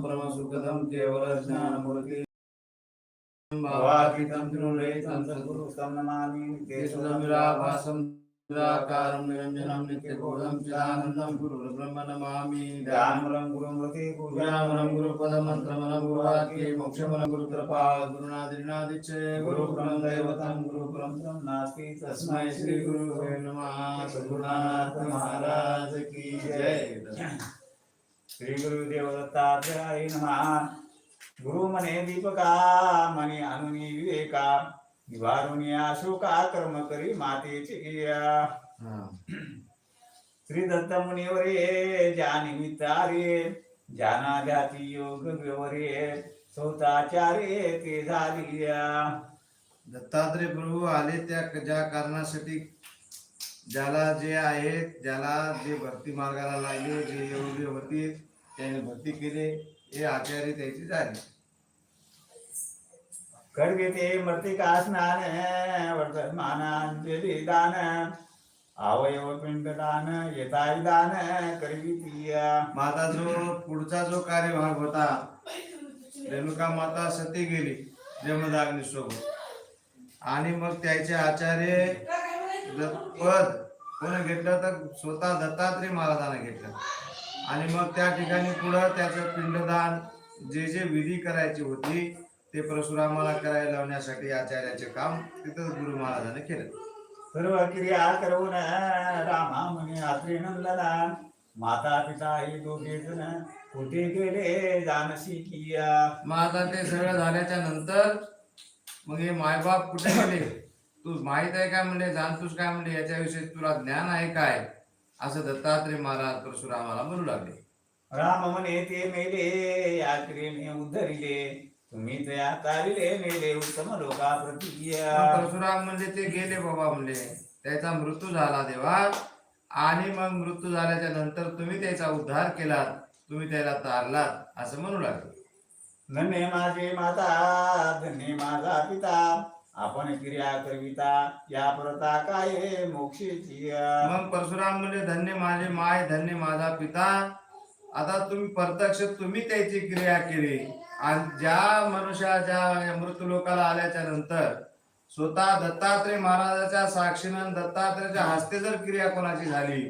పరమసుఖదం కేవల జ్ఞానములకి భావాకితం తిరులే తంత్రగురు స్తన్నమాని కేశుదమిరాభాసం निराकारं निरञ्जनं नित्यबोधं चिदानन्दं गुरुर्ब्रह्म नमामि ध्यानमलं गुरुमूर्ति पूजामलं गुरुपदमन्त्रमलं गुरुवाक्ये मोक्षमलं गुरुकृपा गुरुनादिनादिच गुरुपुरं दैवतं गुरुपुरं तं नास्ति तस्मै श्रीगुरुवे नमः सद्गुरुनाथ महाराज की जय श्री गुरुदेव दत्तात्रेय नमः गुरु मने दीपका मने अनुनी विवेका निवारुनी अशोका कर्म करी मातेची श्री दत्त मुनिवरे जानिमितारे जानाध्याती योग व्यवरे स्वताचार्य ते झालिया। दत्तात्रय प्रभू आले त्या ज्या कारणासाठी ज्याला जे आहे ज्याला जे भक्ती मार्गाला लागले जे योग्य होते त्याने भक्ती केले हे आचार्य त्याची झाले. करविते मृतिका स्नान वर्तमानांजली दान अवयव पिंड दान येताय दान करवितीया माता जो पुढचा जो कार्यभाग होता रेणुका माता सती गेली जमदाग्नी सोबत. आणि मग त्याचे आचार्य पद कोण घेतलं तर स्वतः दत्तात्रय महाराजांना घेतलं. आणि मग त्या ठिकाणी पुढं त्याचं पिंडदान जे जे विधी करायची होती ते परशुरामाला करायला लावण्यासाठी आचार्याचे काम तिथं गुरु महाराजांनी केलं. सर्व क्रिया करून रामा मुनी आत्री नंदना माता पिता ही दोघे जण कुठे गेले जानशी किया? मग आता ते सगळं झाल्याच्यानंतर मग हे मायबाप कुठे गेले? तू माहीत आहे काय म्हणले जाणतोस काय म्हणले याच्याविषयी तुला ज्ञान आहे काय? असं दत्तात्रय महाराज परशुरामाला म्हणू लागले. राम म्हणे ते मेले या क्रियेने उद्धरिले तुम्ही तया तारिले मेले उत्तम लोका प्रतिया. परशुराम म्हणले ते गेले बाबा म्हणले. त्याचा मृत्यू झाला देवा. आणि मग मृत्यू झाल्याच्यानंतर तुम्ही त्याचा उद्धार केलात. तुम्ही त्याला तारलात. असं म्हणू लागले. धन्य माझे माता धन्य माझा पिता. आपण क्रिया करविता या प्रता काय मोक्षेची मग परशुराम म्हणजे धन्य माझे माय धन्य माझा पिता. आता तुम्ही प्रत्यक्ष तुम्ही त्याची क्रिया केली. आणि ज्या मनुष्याच्या मृत्यू लोकाला आल्याच्यानंतर स्वतः दत्तात्रय महाराजाच्या साक्षीनं दत्तात्रयाच्या हस्ते जर क्रिया कोणाची झाली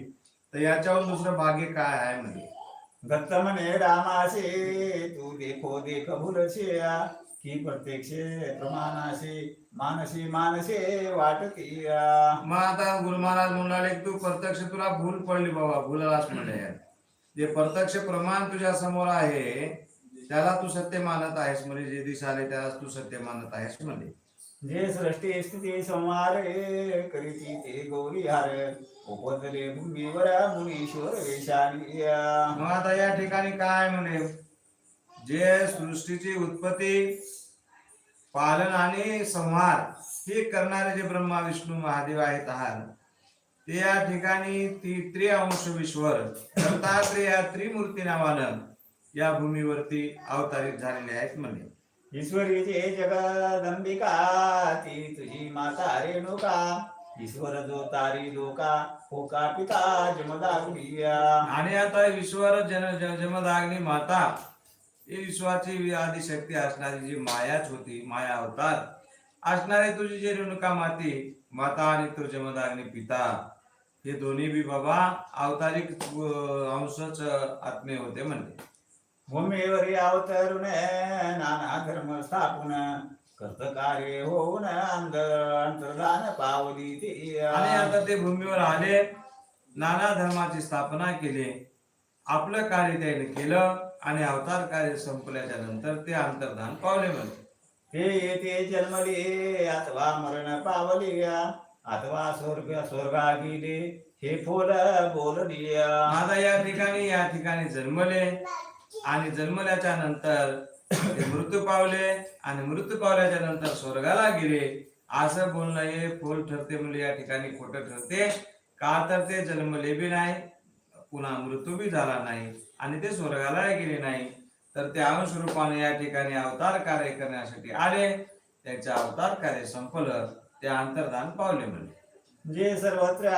तर याच्याहून दुसरं भाग्य काय आहे म्हणजे दत्त म्हणे रामासे तू देखो देख भूलशे की प्रत्यक्ष प्रमाणाशी मानसी मानसे वाटती मग आता गुरु महाराज म्हणाले तू प्रत्यक्ष तुला भूल पडली बाबा भूललास म्हणे. जे प्रत्यक्ष प्रमाण तुझ्या समोर आहे त्याला तू सत्य मानत आहेस म्हणजे जे दिस आले त्याला तू सत्य मानत आहेस म्हणे. जे सृष्टी स्थिती संहारे करीती ते गौरी हार उपदले भूमीवर मुनीश्वर वेशानी मग आता या ठिकाणी काय म्हणे? जे सृष्टीची उत्पत्ती पालन आणि संहार हे करणारे जे ब्रह्मा विष्णू महादेव आहेत आहार ते या ठिकाणी ती त्रिअंश विश्वर दत्तात्रय या त्रिमूर्ती नावानं या भूमीवरती अवतारित झालेले आहेत म्हणे ईश्वरीचे जगदंबिका ती तुझी माता रेणुका. ईश्वर जो तारी लोका होका पिता जमदाग्निया. आणि आता विश्वर जन जमदाग्नी माता ही विश्वाची आदिशक्ती असणारी जी मायाच होती माया अवतार. असणारी तुझी जी रेणुका माती माता आणि तो जमदाग्नी पिता हे दोन्ही बी बाबा अवतारिक अंशच आत्मे होते म्हणले भूमीवरी अवतरून नाना धर्म स्थापून कर्त कार्य होऊन अंतर्धान पावली ती. आणि आता ते भूमीवर आले नाना धर्माची स्थापना केली आपलं कार्य त्याने केलं आणि अवतार कार्य संपल्याच्या नंतर ते अंतर्धान पावले म्हणते ते येते जन्मले अथवा मरण पावली अथवा स्वर्ग स्वर्गा गेले हे फोल बोलली आता या ठिकाणी या ठिकाणी जन्मले आणि जन्मल्याच्या नंतर मृत्यू पावले आणि मृत्यू पावल्याच्या नंतर स्वर्गाला गेले. असं बोलणं हे फोल ठरते म्हणजे या ठिकाणी खोटं ठरते. का तर ते जन्मले बी नाही पुन्हा मृत्यू बी झाला नाही आणि ते स्वर्गाला गेले नाही. तर ते अनुस्वरूपाने या ठिकाणी अवतार कार्य करण्यासाठी आले. त्यांचे अवतार कार्य संपलं. ते अंतर्धान पावले म्हणजे जे सर्वत्र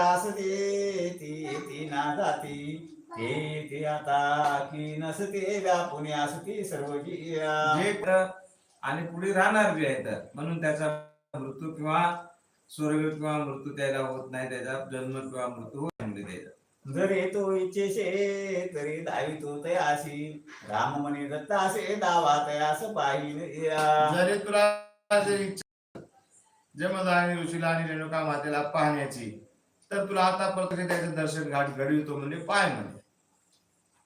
असते ती आता की नसते व्यापुने असते सर्व जिया. जे तर आणि पुढे राहणार बी आहेत म्हणून त्याचा मृत्यू किंवा स्वर्ग किंवा मृत्यू त्याला होत नाही त्याचा जन्म किंवा मृत्यू होत नाही त्याचा जरी तो इच्छेशे तरी दावी तो तयासी राम म्हणे दत्तासे दावा तयास पाहिन या. जरी तुला जर इच्छा जमदानी ऋषीला आणि रेणुका मातेला पाहण्याची तर तुला आता प्रत्यक्ष त्याचं दर्शन घाट घडवितो म्हणजे पाय म्हणे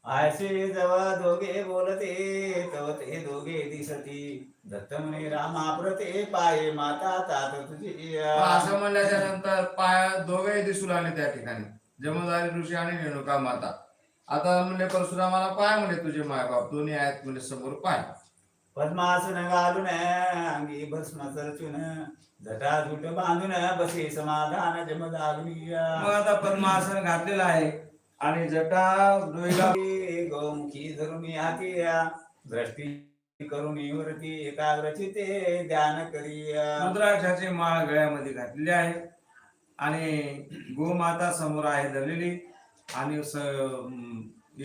आयसे जेव्हा दोघे बोलते तव ते दोघे दिसती. दत्त म्हणे रामा प्रते पाये माता तात तुझी असं म्हणल्याच्या नंतर पाय दोघेही दिसू लागले त्या ठिकाणी. जमदारी ऋषी आणि रेणुका माता. आता म्हणले परशुरामाला पाय म्हणे तुझे मायबाप दोन्ही आहेत म्हणजे समोर पाय. पद्मासन घालून अंगी भस्म चरचून जटा जुट बांधून बसे समाधान जमदाग्नी मग आता पद्मासन घातलेलं आहे. आणि जटा गौमुखी धरून हाती या. दृष्टी करून वरती एकाग्र चिते ध्यान करिया. रुद्राक्षाचे माळ गळ्यामध्ये घातलेले आहे. आणि गोमाता समोर आहे धरलेली आणि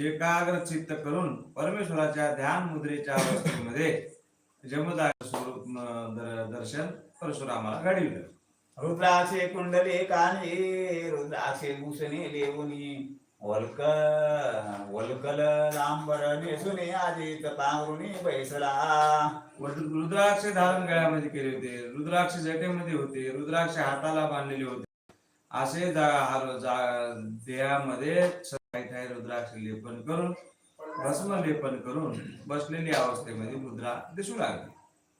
एकाग्र चित्त करून परमेश्वराच्या ध्यान मुद्रेच्या अवस्थेमध्ये जमदार स्वरूप दर्शन परशुरामाला घडविलं. रुद्राक्षे कुंडले काने रुद्राक्षे भूषणे लेवुनी वल्क वल्कल लांबर नेसुने आदित पांघरुणी बैसला. रुद्राक्ष धारण गळ्यामध्ये केले होते. रुद्राक्ष जटेमध्ये होते. रुद्राक्ष हाताला बांधलेले होते. असे देहामध्ये रुद्राक्ष लेपन करून भस्म लेपन करून बसलेली अवस्थेमध्ये मुद्रा दिसू लागली.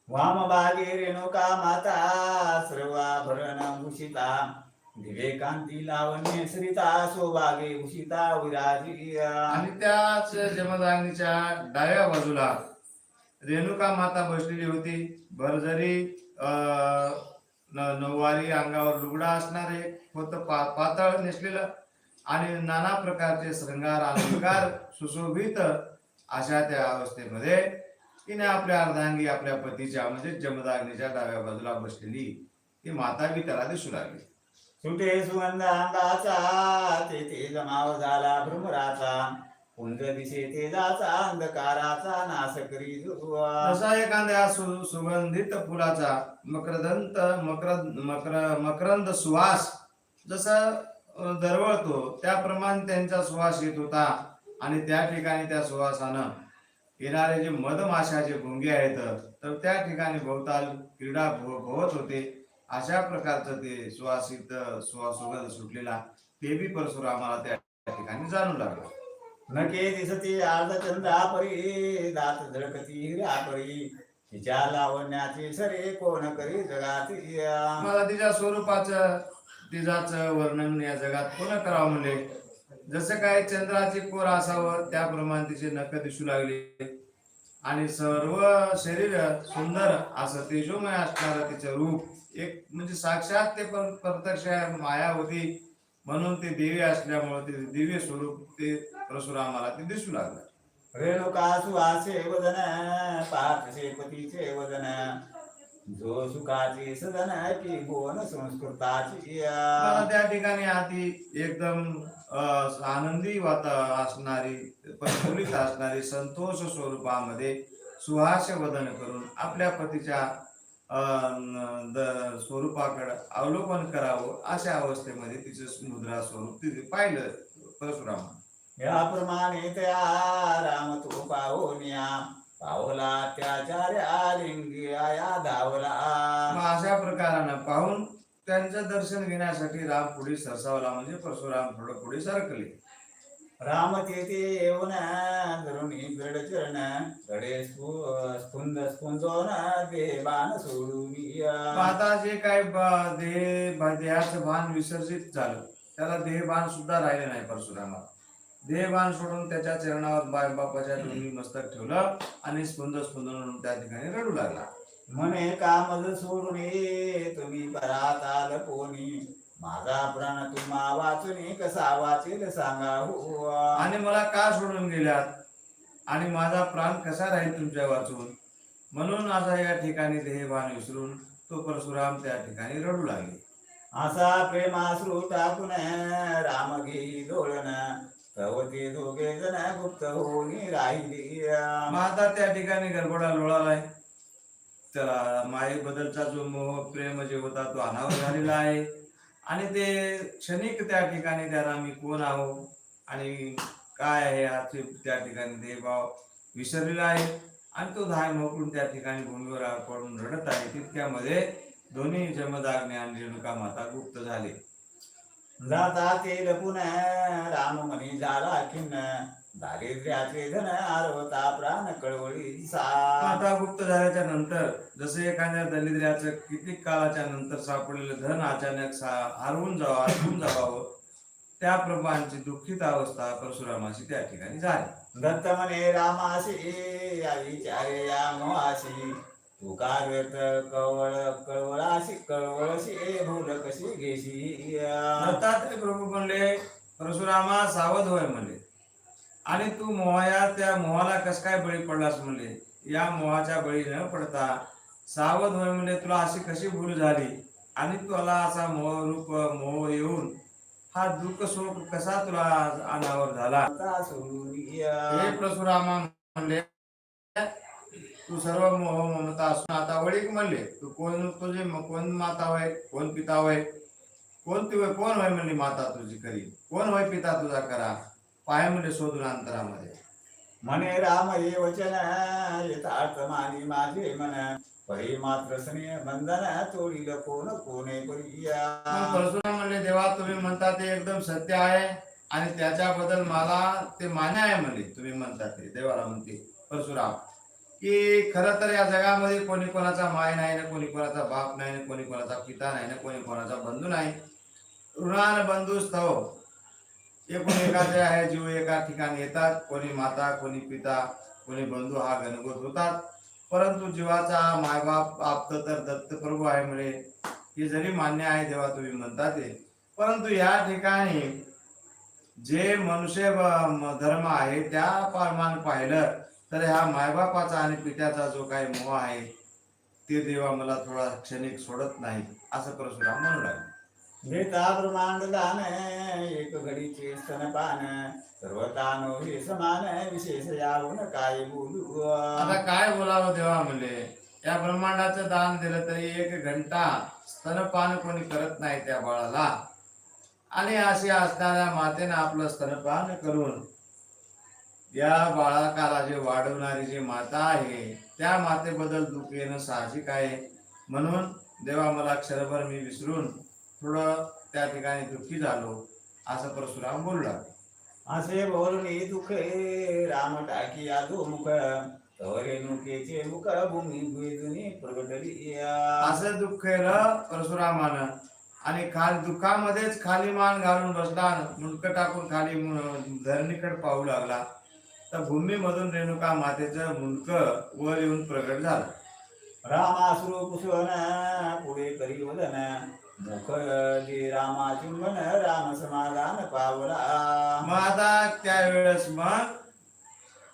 वाम बागे रेणुका माता सर्वाभरण भूषिता दिवे कांती लावण्य श्रिता उशिता भूषिता विराजिया. आणि त्याच जमदानीच्या डाव्या बाजूला रेणुका माता बसलेली होती. भरजरी अं, नऊवारी अंगावर लुगडा असणारे होत पा पातळ नेसलेलं आणि नाना प्रकारचे श्रंगार अलंकार सुशोभित अशा त्या अवस्थेमध्ये तिने आपल्या अर्धांगी आपल्या पतीच्या म्हणजे जमदाग्नीच्या डाव्या बाजूला बसलेली ती माता बी त्याला दिसू लागली सुटे सुगंध अंगाचा तेथे जमाव झाला भ्रमराचा. पुंज दिशे तेजाचा अंधकाराचा नाश करी जुवा. तसा एखाद्या सु- सुगंधित फुलाचा मकरदंत मकर मकर मकरंद सुवास जसा दरवळतो त्याप्रमाणे त्यांचा सुवास येत होता. आणि त्या ठिकाणी त्या सुवासानं येणारे जे मधमाशाचे भुंगे आहेत तर त्या ठिकाणी भोवताल क्रीडा भो- भोवत होते. अशा प्रकारचं ते सुवासित सुवा सुगंध सुटलेला ते बी परशुरामाला त्या ठिकाणी जाणू लागला. नके दिसती अर्ध चंद्रा परी दात झळकती हिरा परी तिच्या लावण्याचे सरे कोण करी जगाती मला तिच्या स्वरूपाचं तिचाच वर्णन या जगात कोण करावं म्हणले? जसं काय चंद्राचे कोर असावं त्याप्रमाणे तिचे नख दिसू लागले. आणि सर्व शरीर सुंदर असं तेजोमय असणारं तिचं रूप एक म्हणजे साक्षात ते पर- प्रत्यक्ष माया होती. म्हणून ते देवी असल्यामुळे ते दिव्य स्वरूप ते परशुरामाला ते दिसू लागलं. रेणुका सुहासे वदन पार्थसे पतीचे वदन. जो सुखाचे सदन की बोन संस्कृताची त्या ठिकाणी आधी एकदम आनंदी वात असणारी प्रफुल्लित असणारी संतोष स्वरूपामध्ये सुहास्य वदन करून आपल्या पतीच्या स्वरूपाकडे अवलोकन करावं अशा अवस्थेमध्ये तिचं मुद्रा स्वरूप तिथे पाहिलं परशुराम याप्रमाणे त्या राम तो पाहुनिया पावला त्याचार्या लिंगिया धावला. अशा प्रकारानं पाहून त्यांचं दर्शन घेण्यासाठी राम पुढे सरसावला म्हणजे परशुराम थोडं पुढे सरकले. राम तेथे येऊन धरुणी गड चरण गडे स्फु- स्फुंद स्फुंदोन दे बाण सोडून आता जे काय देह देहाचं भान विसर्जित झालं त्याला देहभान सुद्धा राहिले नाही परशुरामाला. देहभान सोडून त्याच्या चरणावर बाय बापाच्या दोन्ही मस्तक ठेवलं आणि स्पंद स्पंद म्हणून त्या ठिकाणी रडू लागला. म्हणे कामज सोडून तुम्ही परात आल कोणी माझा प्राण तुम्हा वाचून कसा वाचेल सांगा हो आणि मला का सोडून गेल्यात आणि माझा प्राण कसा राहील तुमच्या वाचून? म्हणून असा या ठिकाणी देहभान विसरून तो परशुराम त्या ठिकाणी रडू लागले. असा प्रेमाश्रू टाकून राम घेई डोळण ते दोघे जण गुप्त होऊन राहिली. आता त्या ठिकाणी गरबडा लोळालाय. त्याला मायेबद्दलचा जो मोह प्रेम जे होता तो अनावर झालेला आहे. आणि ते क्षणिक त्या ठिकाणी त्याला आम्ही कोण आहो? आणि काय आहे याचे त्या ठिकाणी ते भाव विसरलेला आहे. आणि तो धाय मोकळून त्या ठिकाणी भूमीवर पडून रडत आहे. तितक्यामध्ये दोन्ही जमदाग्ने आणि रेणुका माता गुप्त झाले. जाता ते लपून राम म्हणी झाला खिन्न. दारिद्र्याचे धन आरवता प्राण कळवळी आता गुप्त झाल्याच्यानंतर जसं एखाद्या दलिद्र्याचं किती काळाच्या नंतर सापडलेलं धन अचानक सा हरवून जावं हरवून जावावं त्या प्रभांची दुःखित अवस्था परशुरामाची त्या ठिकाणी झाली. दत्त म्हणे रामाशी या विचारे या मोहाशी तू का व्यर्थ कवळ कळवळाशी कळवळशी भूल कशी घेशी दत्तात्रय प्रभू म्हणले परशुरामा सावध होय म्हणले. आणि तू मोहाया त्या मोहाला कस काय बळी पडलास म्हणले? या मोहाच्या बळी न पडता सावध होय म्हणले तुला अशी कशी भूल झाली? आणि तुला असा मोह रूप मोह येऊन हा दुःख शोक कसा तुला अनावर झाला? हे परशुरामा म्हणले तू सर्व मोह ममता असून आता वडीक म्हणले तू कोण तुझे कोण माता होय? कोण पिता होय? कोण ती होय? कोण होय म्हणली माता तुझी करी? कोण होय पिता तुझा करा? पाय म्हणले शोधून अंतरामध्ये. म्हणे राम हे वचन यथार्थ मानी माझे मन. परी मात्र स्नेह बंधन तोडील कोण कोणे परशुराम म्हणले देवा तुम्ही म्हणता ते एकदम सत्य आहे आणि त्याच्याबद्दल मला ते मान्य आहे म्हणले. तुम्ही म्हणता ते. देवाला म्हणते परशुराम की खरं तर या जगामध्ये कोणी कोणाचा माय नाही ना कोणी कोणाचा बाप नाही ना कोणी कोणाचा पिता नाही ना कोणी कोणाचा बंधू नाही. ऋणान बंधू स्तव एकूण एकाचे आहे जीव एका ठिकाणी येतात. कोणी माता कोणी पिता कोणी बंधू हा गणगोत होतात. परंतु जीवाचा मायबाप आप्त तर दत्तप्रभू आहे म्हणे. हे जरी मान्य आहे देवा तुम्ही म्हणता ते परंतु या ठिकाणी जे मनुष्य धर्म आहे त्या प्रमाण पाहिलं तर ह्या मायबापाचा आणि पित्याचा जो काही मोह आहे ते देवा मला थोडा क्षणिक सोडत नाही असं परशुराम म्हणू लागले. घेता ब्रह्मांड एक घडीचे स्तनपान सर्व दानो हे समान विशेष यावून काय बोलू आता काय बोलावं देवा म्हणले या ब्रह्मांडाचं दान दिलं तरी एक घंटा स्तनपान कोणी करत नाही त्या बाळाला. आणि अशी असणाऱ्या मातेनं आपलं स्तनपान करून या बाळाकाला जे वाढवणारी जी माता आहे त्या मातेबद्दल दुःख येणं साहजिक आहे. म्हणून देवा मला क्षणभर मी विसरून थोडं त्या ठिकाणी दुःखी झालो. असं परशुराम बोलू लागले. असे बोलणे दुखे राम टाकी आदो मुख तवरे नुकेचे मुख भूमी प्रगटली असं दुःख परशुरामानं. आणि खाल दुःखामध्येच खाली मान घालून बसला मुंडकं टाकून खाली धरणीकडे पाहू लागला. तर भूमीमधून रेणुका मातेचं मुंडकं वर येऊन प्रगट झालं. रामासुर कुसवन पुढे करी वदन मुख जे रामा चुंबन राम समाधान पावला. मग आता त्यावेळेस मग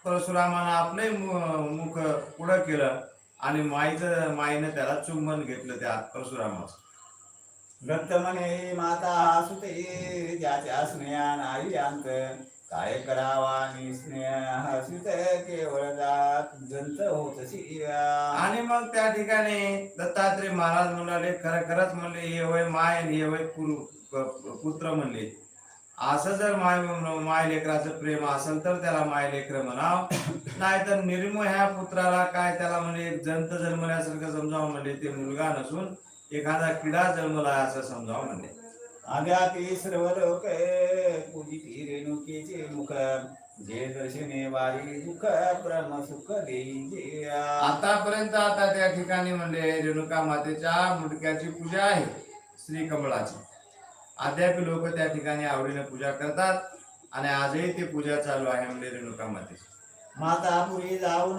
परशुरामानं आपले मु- मुख पुढं केलं आणि माईचं माईनं त्याला चुंबन घेतलं त्या परशुरामाचं. दत्त म्हणे माता सुते ज्याच्या स्नेहा नाही अंत. काय करावा नि स्नेह सुत केवळ जात जंत आणि मग त्या ठिकाणी दत्तात्रय महाराज म्हणाले खरं खरंच म्हणले हे होय माय हे होय पुत्र म्हणले. असं जर माय माय लेकराचं प्रेम असेल तर त्याला माय लेकर म्हणाव. नाहीतर निर्म ह्या पुत्राला काय त्याला म्हणजे जंत जन्मल्यासारखं समजावं म्हणले ते मुलगा नसून एखादा किडा जन्मला असं समजावं म्हणले. अद्यापि सर्व लोक पूजिती रेणुकीचे मुख जे दर्शने वारी दुःख प्रम सुख देई आतापर्यंत आता त्या ठिकाणी म्हणले रेणुका मातेच्या मुंडक्याची पूजा आहे श्री कमळाची. अद्याप लोक त्या ठिकाणी आवडीने पूजा करतात आणि आजही ती पूजा चालू आहे म्हणजे रेणुका मातेची. माता पुरी जाऊन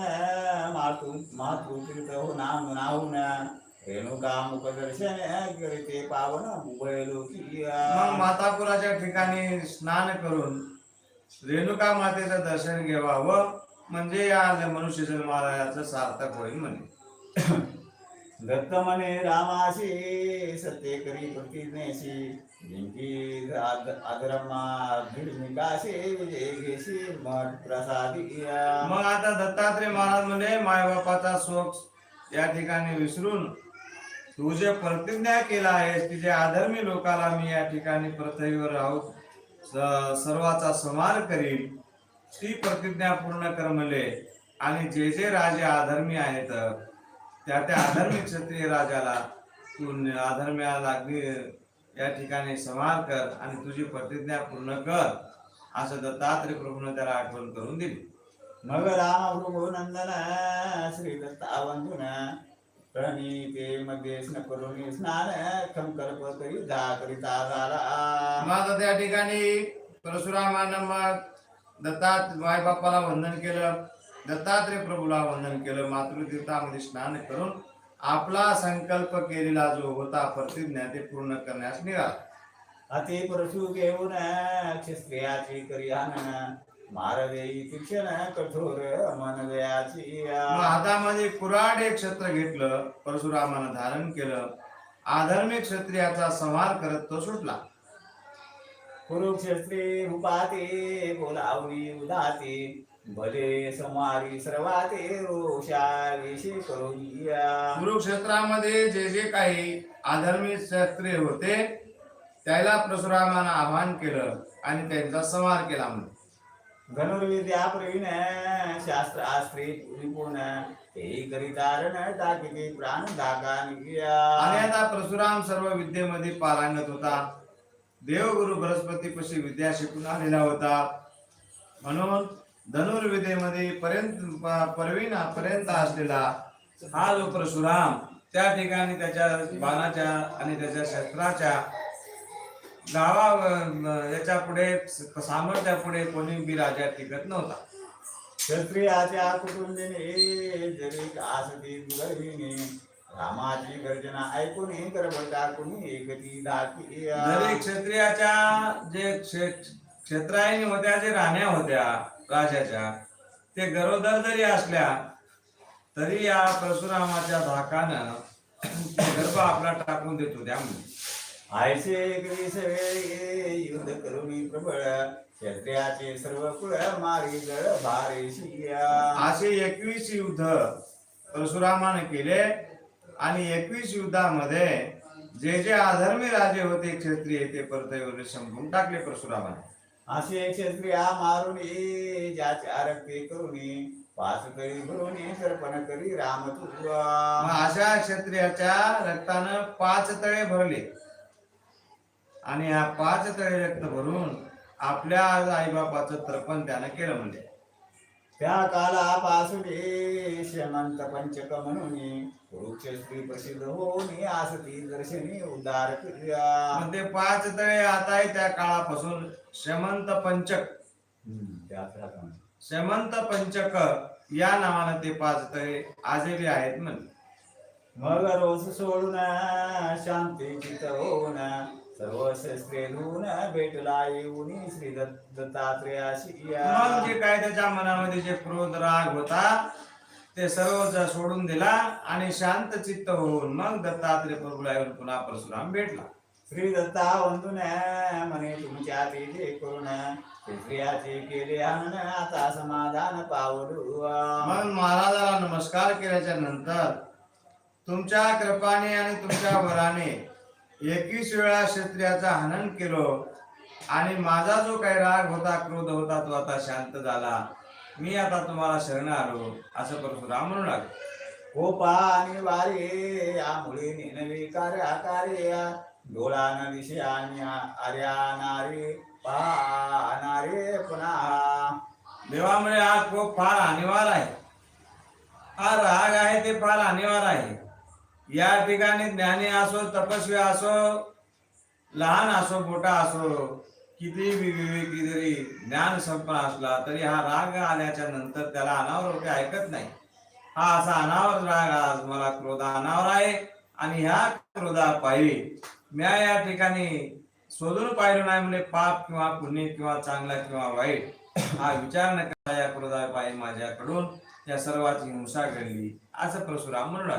मातू मातृतीर्थ होऊन नाहून रेणुका मुख मग मातापुराच्या ठिकाणी स्नान करून रेणुका मातेचं दर्शन घ्यावं म्हणजे या मनुष्य जन्मालयाचं सार्थक होईल म्हणे. दत्त म्हणे रामाशी सत्य करी प्रतिज्ञेशी जिंकी आदरमा भिडमिकाशी विजय घेशी मठ प्रसादी मग आता दत्तात्रय महाराज म्हणे मायबापाचा शोक या ठिकाणी विसरून तू जे प्रतिज्ञा केला आहेस की जे आधर्मी लोकाला मी या ठिकाणी पृथ्वीवर राहू सर्वाचा संहार करील ती प्रतिज्ञा पूर्ण करमले. आणि जे जे राजे आधर्मी आहेत त्या त्या आधर्मी क्षत्रिय राजाला तू आधर्म्याला या ठिकाणी संहार कर आणि तुझी प्रतिज्ञा पूर्ण कर असं दत्तात्रय प्रभूने त्याला आठवण करून दिली. मग राम भृगुनंदन श्री दत्तावंतुन प्रणीते मध्ये स्न करून स्नान खंकल्प करी धा करिता झाला आता त्या ठिकाणी परशुरामानं दत्तात बापाला वंदन केलं. दत्तात्रय प्रभूला वंदन केलं. मातृतीर्थामध्ये स्नान करून आपला संकल्प केलेला जो होता प्रतिज्ञा ते पूर्ण करण्यास निघाला. अति परशु घेऊन क्षत्रियाची करी हनन मार देई तीक्षण कठोर हातामध्ये कुराड एक क्षत्र घेतलं परशुरामानं धारण केलं आधर्मिक क्षत्रियाचा संहार करत तो सुटला. कुरुक्षेत्री रूपाते बोलावली उदाते भले समारी सर्वाते रोषा विषे करोनिया कुरुक्षेत्रामध्ये जे जे काही आधर्मिक क्षत्रिय होते त्याला परशुरामानं आवाहन केलं आणि त्यांचा संहार केला म्हणजे धनुर्विद्या प्रवीण शास्त्र आश्री निपुण ते करितारण टाकिते प्राण धाका आणि आता परशुराम सर्व विद्येमध्ये पारांगत होता. देवगुरु बृहस्पती पशी विद्या शिकून आलेला होता. म्हणून धनुर्विद्येमध्ये पर्यंत परवीना पर्यंत असलेला हा जो परशुराम त्या ठिकाणी त्याच्या बाणाच्या आणि त्याच्या शस्त्राच्या गावा याच्यापुढे सामर्थ्या पुढे कोणी बी राजा टिकत नव्हता. क्षत्रियाच्या कुटुंबिने जरी आसती रामाची गर्जना ऐकून गर्भ टाकून एकती धाकिया जरी क्षत्रियाच्या जे क्षे- क्षेत्रायणी होत्या जे राण्या होत्या राजाच्या ते गरोदर जरी असल्या तरी या परशुरामाच्या धाकानं गर्भ आपला टाकून देत होत्या म्हणजे आयसे एकवीस वेळे युद्ध करुणी प्रबळ. क्षत्रियाचे सर्व कुळ मारी गळ भारे शिया. असे एकवीस युद्ध परशुरामाने केले आणि एकवीस युद्धामध्ये जे जे अधर्मी राजे होते क्षत्रिय ते परतवर संपून टाकले परशुरामाने. असे क्षत्रिया मारून ज्याचे आरक्ते करुणी पाच करी भरून सर्पण करी राम तुझा अशा क्षत्रियाच्या रक्तानं पाच तळे भरले. आणि या पाच तळे रक्त भरून आपल्या आईबापाचं तर्पण त्यानं केलं म्हणजे. त्या कालापासून श्रीमंत पंचक म्हणून कुरुक्षेत्री प्रसिद्ध होऊन आसती दर्शनी उदार क्रिया. ते पाच तळे आता त्या काळापासून श्रीमंत पंचक. श्रीमंत पंचक या नावानं ते पाच तळे आजही आहेत म्हणजे मग रोज सोडून शांती चित होऊन सर्व शस्त्रे धुवून भेटला येऊन श्री दत्त- दत्तात्रेयाशी. मग जे काय त्याच्या मनामध्ये जे क्रोध राग होता ते सर्व सोडून दिला आणि शांत चित्त होऊन मग दत्तात्रय प्रभूला येऊन पुन्हा परशुराम भेटला. श्री दत्ता वंदून म्हणे तुमच्या तेजे करून स्त्रियाचे केले आता समाधान पावलू मग महाराजाला नमस्कार केल्याच्यानंतर तुमच्या कृपाने आणि तुमच्या वराने एकवीस वेळा क्षत्रियाचा हनन केलो आणि माझा जो काही राग होता क्रोध होता तो आता शांत झाला. मी आता तुम्हाला शरण आलो असं परशुराम म्हणू लागलो. हो कोपा आणि वारे यामुळे नेनवे कार्य कार्या डोळा न दिशे आणि आर्या नारे पाहणारे पुन्हा. देवामुळे हा खूप फार हानिवार आहे. हा राग आहे ते फार हानिवार आहे. या ठिकाणी ज्ञानी असो तपस्वी असो लहान असो मोठा असो किती विवेकी जरी ज्ञान संपन्न असला तरी हा राग आल्याच्यानंतर त्याला अनावर होते ऐकत नाही. हा असा अनावर राग आज मला क्रोध अनावर आहे आणि ह्या क्रोधापायी म्या या ठिकाणी शोधून पाहिलं नाही म्हणजे पाप किंवा पुण्य किंवा चांगला किंवा वाईट हा विचार न करता या पाहिजे माझ्याकडून या सर्वाची हिंसा घडली असं परशुराम म्हणून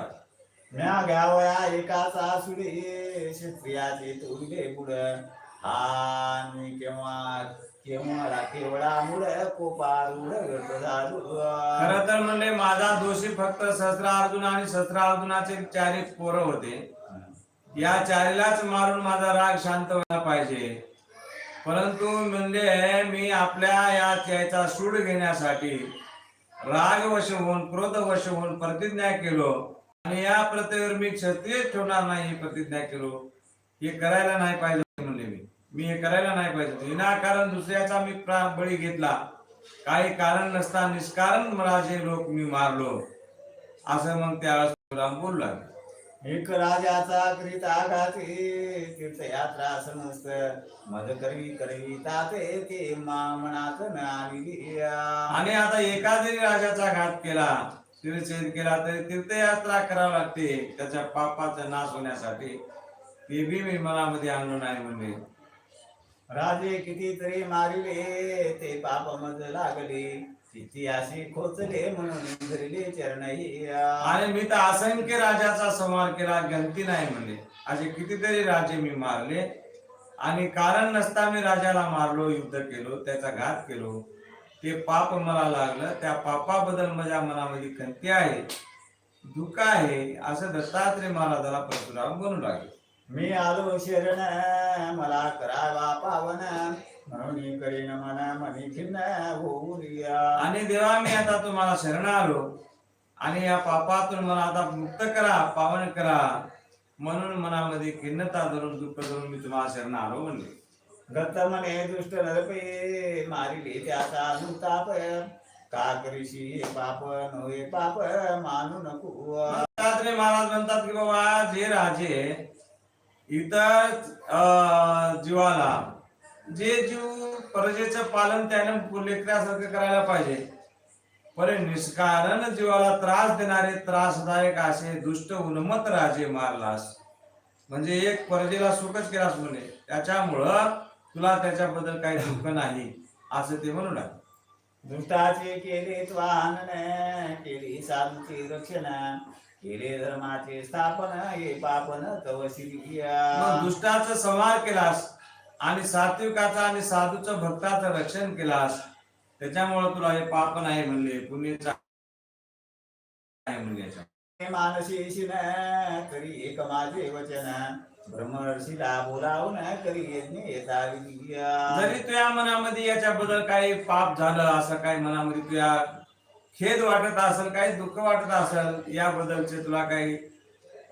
म्या घ्यावया एकाचा सुडे क्षत्रियाचे तोडले बुड हा केव्हा केव्हा केवळा मुड कोपारूड झाडू खर तर म्हणजे माझा दोषी फक्त सहस्र अर्जुन आणि सहस्र अर्जुनाचे चारी पोरं होते. या चारीलाच मारून माझा राग शांत व्हायला पाहिजे. परंतु म्हणजे मी आपल्या या त्याचा सूड घेण्यासाठी राग वश होऊन क्रोध वश होऊन प्रतिज्ञा केलो. आणि या प्रत्येवर मी क्षत्रिय ठेवणार नाही ही प्रतिज्ञा केलो. हे करायला नाही पाहिजे म्हणले मी मी हे करायला नाही पाहिजे विनाकारण दुसऱ्याचा मी प्राण बळी घेतला. काही कारण नसता निष्कारण माझे लोक मी मारलो. असं मग त्यावेळेस राम बोलू लागले. एक राजाचा करीत आघाते तीर्थयात्रा समस्त. मद करवी करवी ताते ते मनात नाली आणि आता एका जरी राजाचा घात केला शिरछेद केला तरी तीर्थयात्रा करावी लागते. त्याच्या पापाचा नाश होण्यासाठी. ते बी मी मनामध्ये आणलं नाही म्हणजे राजे कितीतरी मारिले ते पाप मज लागले. तिथे असे खोचले म्हणून धरले चरणही आणि मी तर असंख्य राजाचा संहार केला गंती नाही म्हणले. असे कितीतरी राजे मी मारले. आणि कारण नसता मी राजाला मारलो युद्ध केलो त्याचा घात केलो. ते पाप मला लागलं त्या पापाबद्दल माझ्या मनामध्ये खंती आहे दुःख आहे असं दत्तात्रय महाराजाला परशुराम बनू लागले. मी आलो शरण मला करावा पावन म्हणून करीन मन मनी खिन्न होऊ दिया. आणि देवा मी आता तुम्हाला शरण आलो. आणि या पापातून मला आता मुक्त करा पावन करा. म्हणून मनामध्ये खिन्नता धरून दुःख धरून मी तुम्हाला शरण आलो म्हणले. गत म्हणे दुष्ट नरपे मारिले त्याचा दुताप. का करीशी हे पाप नोय पाप मानू नको. दत्तात्रय महाराज म्हणतात की बाबा जे राजे इतर जीवाला जे जीव प्रजेचं पालन त्याने लेकरासारखं करायला पाहिजे. पण निष्कारण जीवाला त्रास देणारे त्रासदायक असे दुष्ट उन्मत राजे मारलास म्हणजे एक प्रजेला सुखच केलास म्हणे. त्याच्यामुळं तुला त्याच्याबद्दल काही दुःख नाही असं ते म्हणू लागले. दुष्टाचे केले त्वाहन केली साधूचे रक्षण केले धर्माचे स्थापन हे पापन तव श्रिया मग दुष्टाचा संहार केलास आणि सात्विकाचा आणि साधूचं भक्ताचं रक्षण केलास त्याच्यामुळे तुला हे पाप नाही म्हणले पुण्याचा. मानशीशीन करी एक माझे वचन. येता जरी तुझ्या मनामध्ये याच्याबद्दल काही पाप झालं असं काही मनामध्ये तुझ्या खेद वाटत असेल काही दुःख वाटत असेल याबद्दलचे तुला काही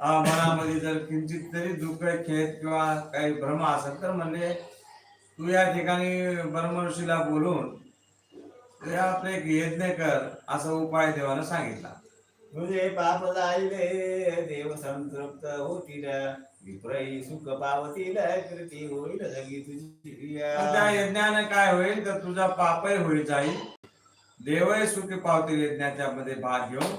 मनामध्ये जर किंचित तरी दुःख खेद किंवा काही भ्रम असेल तर म्हणजे तू या ठिकाणी ब्रह्मऋषीला बोलून तुझ्या आपले एक यज्ञ कर असा उपाय देवानं सांगितला. तुझे पाप जाईले देव संतृप्त होतील. विप्रही सुख पावतील कृती होईल सगळी तुझी क्रिया यज्ञाने काय होईल तर तुझा पापही होईल जाईल. देवही सुखी पावतील यज्ञाच्या मध्ये भाग घेऊन.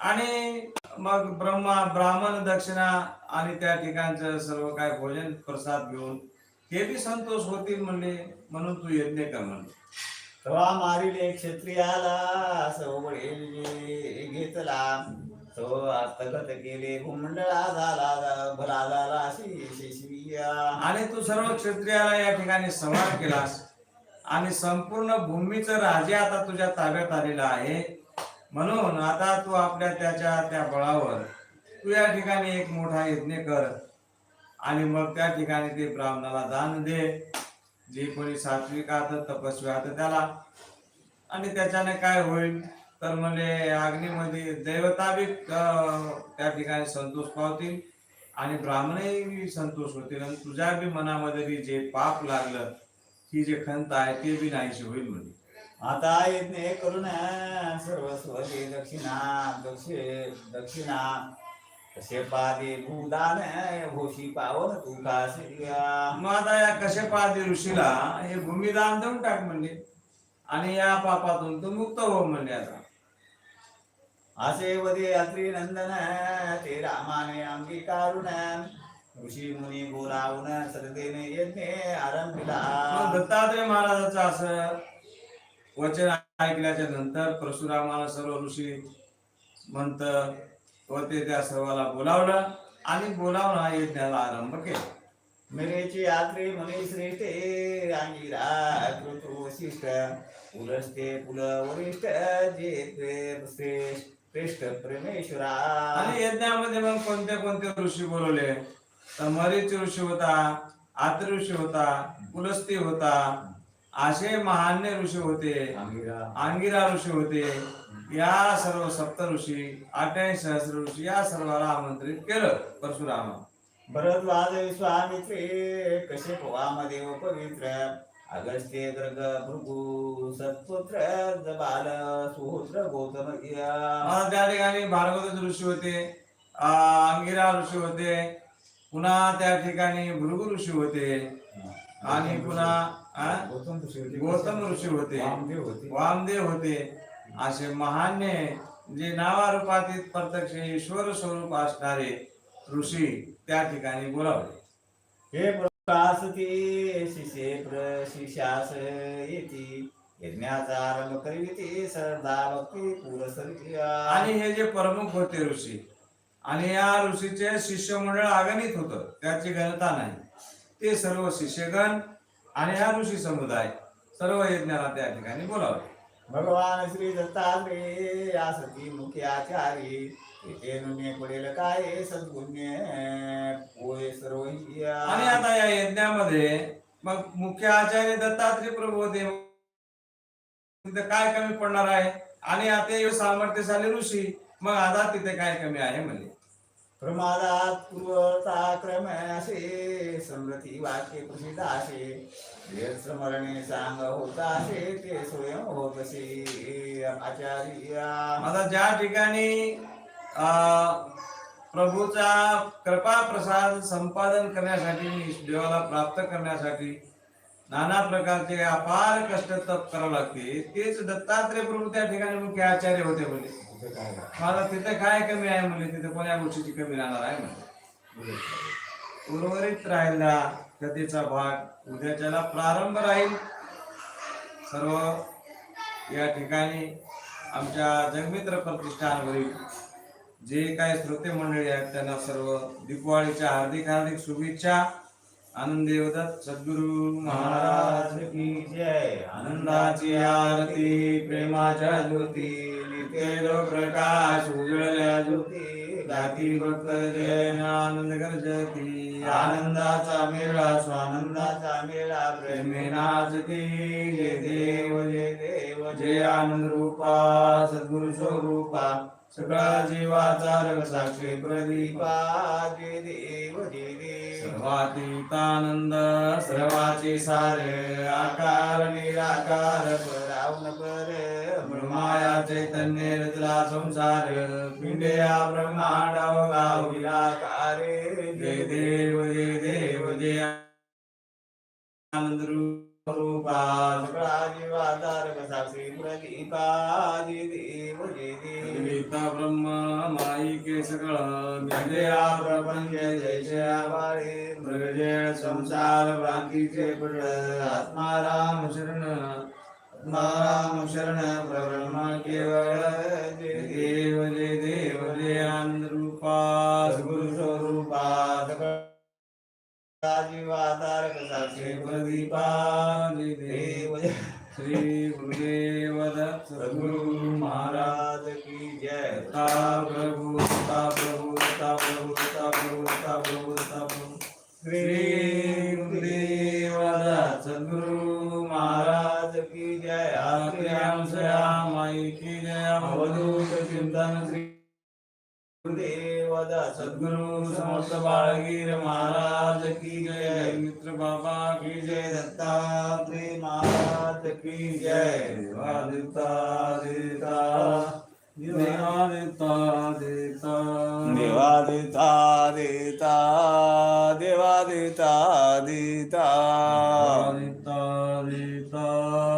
आणि मग ब्रह्मा ब्राह्मण दक्षिणा आणि त्या ठिकाणचं सर्व काय भोजन प्रसाद घेऊन ते बी संतोष होतील म्हणले म्हणून तू यज्ञ कर म्हणले. तवा मारिले क्षत्रियाला सवळे घेतला. तो हस्तगत केले भूमंडळा झाला भला झाला आणि तू सर्व क्षत्रियाला या ठिकाणी संहार केलास. आणि संपूर्ण भूमीचं राजे आता तुझ्या ताब्यात आलेला आहे. म्हणून आता तू आपल्या त्याच्या त्या बळावर तू या ठिकाणी एक मोठा यज्ञ कर. आणि मग त्या ठिकाणी ते ब्राह्मणाला दान दे. जे कोणी सात्विक आहात तपस्वी आहात त्याला. आणि त्याच्याने काय होईल? तर म्हणजे अग्नीमध्ये देवता बी त्या ठिकाणी संतोष पावतील. आणि ब्राह्मणही संतोष होतील. आणि तुझ्या बी मनामध्ये बी जे पाप लागलं ही जे खंत आहे ते बी नाहीशी होईल म्हणजे आता यज्ञ करून सर्वस्व दे दक्षिणा दक्ष दक्षिणा. कसे पादे भूदान भोशी पावन तू कासिया मग आता या कश्यपादी ऋषीला हे भूमिदान देऊन टाक म्हणले. आणि या पापातून तू मुक्त हो म्हणले आता. असे वदे अत्रि नंदन ते रामाने अंगीकारून ऋषी मुनी बोलावून सददेने यज्ञ आरंभिला. दत्तात्रय महाराजाचं असं वचन ऐकल्याच्या नंतर परशुरामाला सर्व ऋषी म्हणत व ते त्या सर्वाला बोलावलं आणि बोलावून हा यज्ञाला आरंभ केला. मिरेची यात्रे म्हणे श्रेष्ठे अंगिरा कृतो वशिष्ठ पुलस्ते पुल वरिष्ठ जे श्रेष्ठ श्रेष्ठ परमेश्वरा. आणि यज्ञामध्ये मग कोणते कोणते ऋषी बोलवले? तर मरीच ऋषी होता आत्र ऋषी होता पुलस्ती होता असे महान्य ऋषी होते अंगिरा ऋषी होते या सर्व सप्त ऋषी अठ्याऐंशी सहस्र ऋषी या सर्वाला आमंत्रित केलं. परशुरामा. भरद्वाज विश्वामित्रे कसे वामदेव पवित्र? अगस्त्य ग्रग भृगु सत्पुत्र जबाल सुहोत्र गौतम त्या ठिकाणी भार्गवत ऋषी होते अंगिरा ऋषी होते पुन्हा त्या ठिकाणी भृगु ऋषी होते आणि पुन्हा अं, गौतम ऋषी होते. गौतम ऋषी होते. वामदेव होते. वामदेव होते. असे महान्य जे नावारूपातीत प्रत्यक्ष ईश्वर स्वरूप असणारे ऋषी त्या ठिकाणी बोलावले. हे प्रकाशती शिषे येती यज्ञाचा आरंभ करीती श्रद्धा भक्ती आणि हे जे प्रमुख होते ऋषी आणि या ऋषीचे शिष्यमंडळ अगणित होत त्याची गणता नाही. ते सर्व शिष्यगण आणि हा ऋषी समुदाय सर्व यज्ञाला त्या ठिकाणी बोलावले. भगवान श्री दत्तात्रेय यासती मुख्य आचारी तेथे पडेल काय सद्गुण्य पोय सर्व आणि आता या यज्ञामध्ये मग मुख्य आचार्य दत्तात्रय प्रभू होते. तिथे काय कमी पडणार आहे? आणि आता सामर्थ्यशाली ऋषी मग आता तिथे काय कमी आहे म्हणजे प्रमादात पूर्वता क्रम असे वाक्य प्रसिद्ध असे वेद स्मरणे सांग होतासे ते स्वयं होतसे। आचार्य आता ज्या ठिकाणी अं, प्रभूचा कृपा प्रसाद संपादन करण्यासाठी देवाला प्राप्त करण्यासाठी नाना प्रकारचे अपार कष्ट तप करावं लागते. तेच दत्तात्रय प्रभू त्या ठिकाणी मुख्य आचार्य होते म्हणजे मला तिथे काय कमी आहे म्हणजे तिथं कोण्या गोष्टीची कमी राहणार आहे म्हणजे उर्वरित राहिला कथेचा भाग उद्याच्याला प्रारंभ राहील. सर्व या ठिकाणी आमच्या जगमित्र प्रतिष्ठानवरील जे काही श्रोते मंडळी आहेत त्यांना सर्व दिपवाळीच्या हार्दिक हार्दिक शुभेच्छा. आनंदी होतात सद्गुरु महाराज की जय। आनंदाची आरती प्रेमाच्या ज्योती नित्य प्रकाश उजळल्या ज्योती गाती भक्त जय आनंद गर्जती। आनंदाचा मेळा स्वानंदाचा मेळा प्रेमे प्रेमे नाचती। जय देव जय देव जय आनंद रूपा सद्गुरु स्वरूपा। सगळा जीवाचा रंग साक्षी प्रदीपा जय देव. सर्वातीतानंद सर्वाचे सार आकार निराकार परावण पर ब्रह्माया चैतन्य रचला संसार पिंडया ब्रह्मांड गाव विलाकारे जय देव जय देव जय आनंद रूपा देव गीता ब्रह्म माई के सगळं विद्या प्रपंच जैसे वाळे मृगजय संसार भ्रांतीचे पड आत्माराम शरण आत्माराम शरण परब्रह्म केवळ जय देव जय देव सगळा साक्षी देव श्री गुरुदेव दत्त सद्गुरु महाराज की जय दत्ता प्रभु दत्ता प्रभु दत्ता प्रभु दत्ता प्रभु प्रभु दत्ता प्रभु श्री गुरुदेव दत्त सद्गुरु महाराज की जय आत्र्याम श्याम माई की जय अवधूत चिंतन श्री गुरुदेव दत्त सद्गुरु समर्थ बाळगीर महाराज की जय. मित्र बाबा की जय. दत्तात्रेय महाराज की जय. देवा देवता देवता देवा देवता देवता देवा देता. देता देवा देता देता.